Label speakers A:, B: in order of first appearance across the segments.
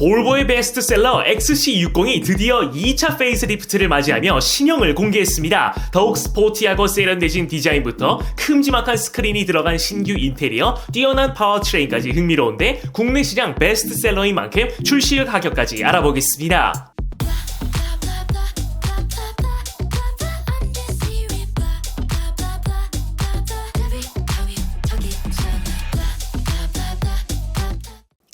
A: 볼보의 베스트셀러 XC60이 드디어 2차 페이스리프트를 맞이하며 신형을 공개했습니다. 더욱 스포티하고 세련되신 디자인부터 큼지막한 스크린이 들어간 신규 인테리어, 뛰어난 파워트레인까지 흥미로운데 국내 시장 베스트셀러인 만큼 출시 가격까지 알아보겠습니다.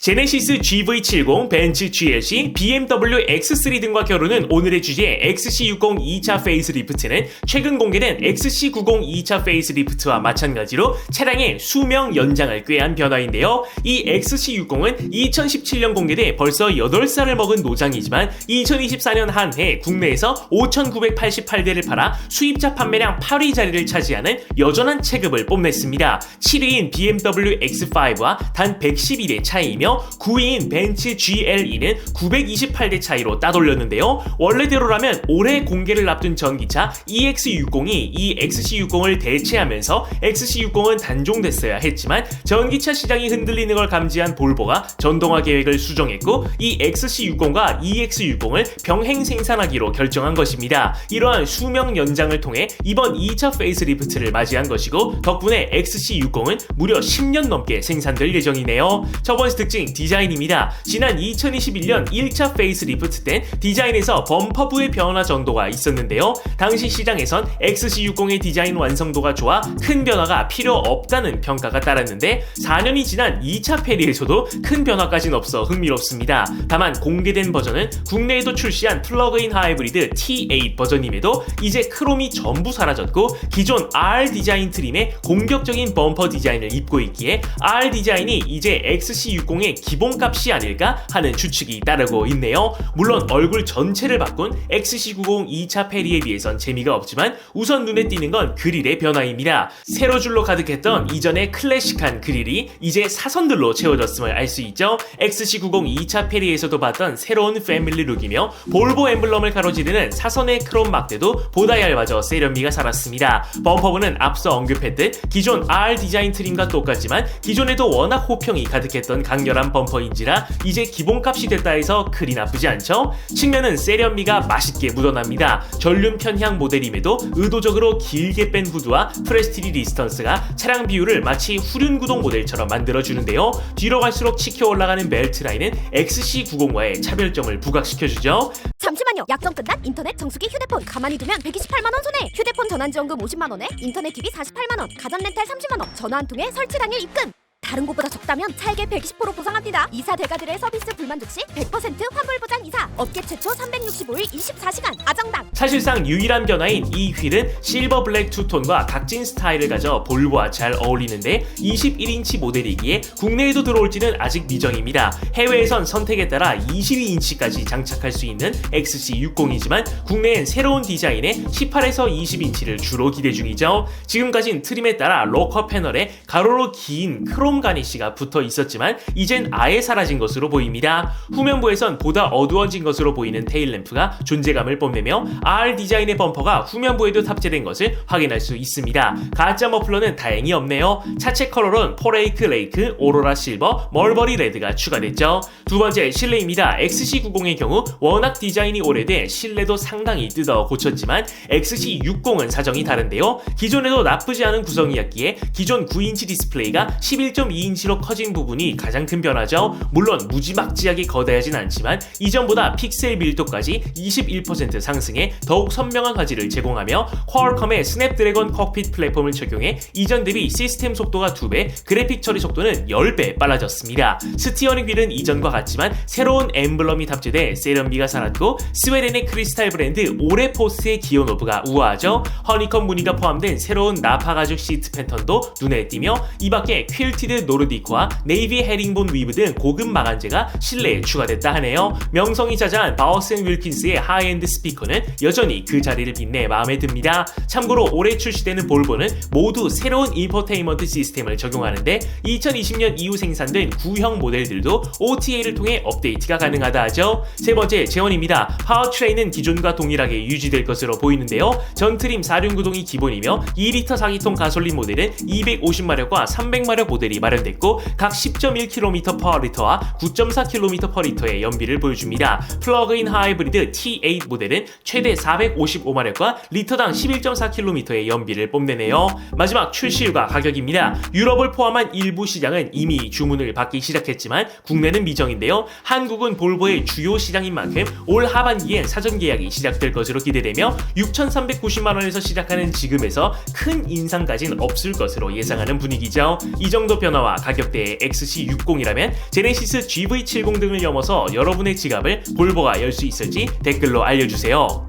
A: 제네시스 GV70, 벤츠 GLC, BMW X3 등과 겨루는 오늘의 주제 XC60 2차 페이스리프트는 최근 공개된 XC90 2차 페이스리프트와 마찬가지로 차량의 수명 연장을 꾀한 변화인데요. 이 XC60은 2017년 공개돼 벌써 8살을 먹은 노장이지만 2024년 한 해 국내에서 5,988대를 팔아 수입자 판매량 8위 자리를 차지하는 여전한 체급을 뽐냈습니다. 7위인 BMW X5와 단 111의 차이이며 9위인 벤츠 GLE는 928대 차이로 따돌렸는데요. 원래대로라면 올해 공개를 앞둔 전기차 EX60이 이 XC60을 대체하면서 XC60은 단종됐어야 했지만 전기차 시장이 흔들리는 걸 감지한 볼보가 전동화 계획을 수정했고 이 XC60과 EX60을 병행 생산하기로 결정한 것입니다. 이러한 수명 연장을 통해 이번 2차 페이스리프트를 맞이한 것이고 덕분에 XC60은 무려 10년 넘게 생산될 예정이네요. 첫 번째 특징 디자인입니다. 지난 2021년 1차 페이스리프트 때 디자인에서 범퍼부의 변화 정도가 있었는데요. 당시 시장에선 XC60의 디자인 완성도가 좋아 큰 변화가 필요 없다는 평가가 따랐는데 4년이 지난 2차 페리에서도 큰 변화까지는 없어 흥미롭습니다. 다만 공개된 버전은 국내에도 출시한 플러그인 하이브리드 T8 버전임에도 이제 크롬이 전부 사라졌고 기존 R 디자인 트림의 공격적인 범퍼 디자인을 입고 있기에 R 디자인이 이제 XC60의 기본값이 아닐까 하는 추측이 따르고 있네요. 물론 얼굴 전체를 바꾼 XC90 2차 페리에 비해선 재미가 없지만 우선 눈에 띄는 건 그릴의 변화입니다. 세로 줄로 가득했던 이전의 클래식한 그릴이 이제 사선들로 채워졌음을 알 수 있죠. XC90 2차 페리에서도 봤던 새로운 패밀리 룩이며 볼보 엠블럼을 가로지르는 사선의 크롬 막대도 보다 얇아져 세련미가 살았습니다. 범퍼부는 앞서 언급했듯 기존 R 디자인 트림과 똑같지만 기존에도 워낙 호평이 가득했던 강렬한 범퍼인지라 이제 기본값이 됐다 해서 그리 나쁘지 않죠? 측면은 세련미가 맛있게 묻어납니다. 전륜 편향 모델임에도 의도적으로 길게 뺀 후드와 프레스티리 리스턴스가 차량 비율을 마치 후륜 구동 모델처럼 만들어주는데요. 뒤로 갈수록 치켜 올라가는 벨트 라인은 XC90과의 차별점을 부각시켜주죠.
B: 잠시만요. 약정 끝난 인터넷 정수기 휴대폰 가만히 두면 128만 원 손해. 휴대폰 전환 지원금 50만 원에 인터넷 기비 48만 원, 가전 렌탈 30만 원, 전화 한 통에 설치 당일 입금. 다른 곳보다 적다면 차액의 120% 보상합니다. 이사 대가들의 서비스 불만족 시 100% 환불 보장 이사. 업계 최초 365일 24시간 아정당.
A: 사실상 유일한 변화인 이 휠은 실버 블랙 투톤과 각진 스타일을 가져 볼보와 잘 어울리는데 21인치 모델이기에 국내에도 들어올지는 아직 미정입니다. 해외에선 선택에 따라 22인치까지 장착할 수 있는 XC60이지만 국내엔 새로운 디자인의 18에서 20인치를 주로 기대 중이죠. 지금까진 트림에 따라 로커 패널에 가로로 긴 크롬 가니쉬가 붙어 있었지만 이젠 아예 사라진 것으로 보입니다. 후면부에선 보다 어두워진 것으로 보이는 테일램프가 존재감을 뽐내며 R 디자인의 범퍼가 후면부에도 탑재된 것을 확인할 수 있습니다. 가짜 머플러는 다행히 없네요. 차체 컬러로는 포레이크 레이크, 오로라 실버, 멀버리 레드가 추가됐죠. 두 번째 실내입니다. XC90의 경우 워낙 디자인이 오래돼 실내도 상당히 뜯어 고쳤지만 XC60은 사정이 다른데요. 기존에도 나쁘지 않은 구성이었기에 기존 9인치 디스플레이가 11.2인치로 커진 부분이 가장 큰 변화죠. 물론 무지막지하게 거대하진 않지만 이전보다 픽셀 밀도까지 21% 상승해 더욱 선명한 화질을 제공하며 퀄컴의 스냅드래곤 콕핏 플랫폼을 적용해 이전 대비 시스템 속도가 2배, 그래픽 처리 속도는 10배 빨라졌습니다. 스티어링 휠은 이전과 같지만 새로운 엠블럼이 탑재돼 세련미가 살았고 스웨덴의 크리스탈 브랜드 오레 포스의 기어 노브가 우아하죠. 허니컴 무늬가 포함된 새로운 나파 가죽 시트 패턴도 눈에 띄며 이 밖에 퀼티드 노르디코와 네이비 헤링본 위브 등 고급 마간재가 실내에 추가됐다 하네요. 명성이 자자한 바워슨 윌킨스의 하이엔드 스피커는 여전히 그 자리를 빛내 마음에 듭니다. 참고로 올해 출시되는 볼보는 모두 새로운 인포테인먼트 시스템을 적용하는데 2020년 이후 생산된 구형 모델들도 OTA를 통해 업데이트가 가능하다 하죠. 세 번째 재원입니다. 파워트레인은 기존과 동일하게 유지될 것으로 보이는데요. 전트림 4륜 구동이 기본이며 2리터 4기통 가솔린 모델은 250마력과 300마력 모델이 마련됐고 각 10.1km/L와 9.4km/L의 연비를 보여줍니다. 플러그인 하이브리드 T8 모델은 최대 455마력과 리터당 11.4km의 연비를 뽐내네요. 마지막 출시일과 가격입니다. 유럽을 포함한 일부 시장은 이미 주문을 받기 시작했지만 국내는 미정인데요. 한국은 볼보의 주요 시장인 만큼 올 하반기엔 사전 계약이 시작될 것으로 기대되며 6,390만 원에서 시작하는 지금에서 큰 인상까지는 없을 것으로 예상하는 분위기죠. 이 정도 변 화와 가격대의 XC60이라면 제네시스 GV70 등을 넘어서 여러분의 지갑을 볼보가 열 수 있을지 댓글로 알려주세요.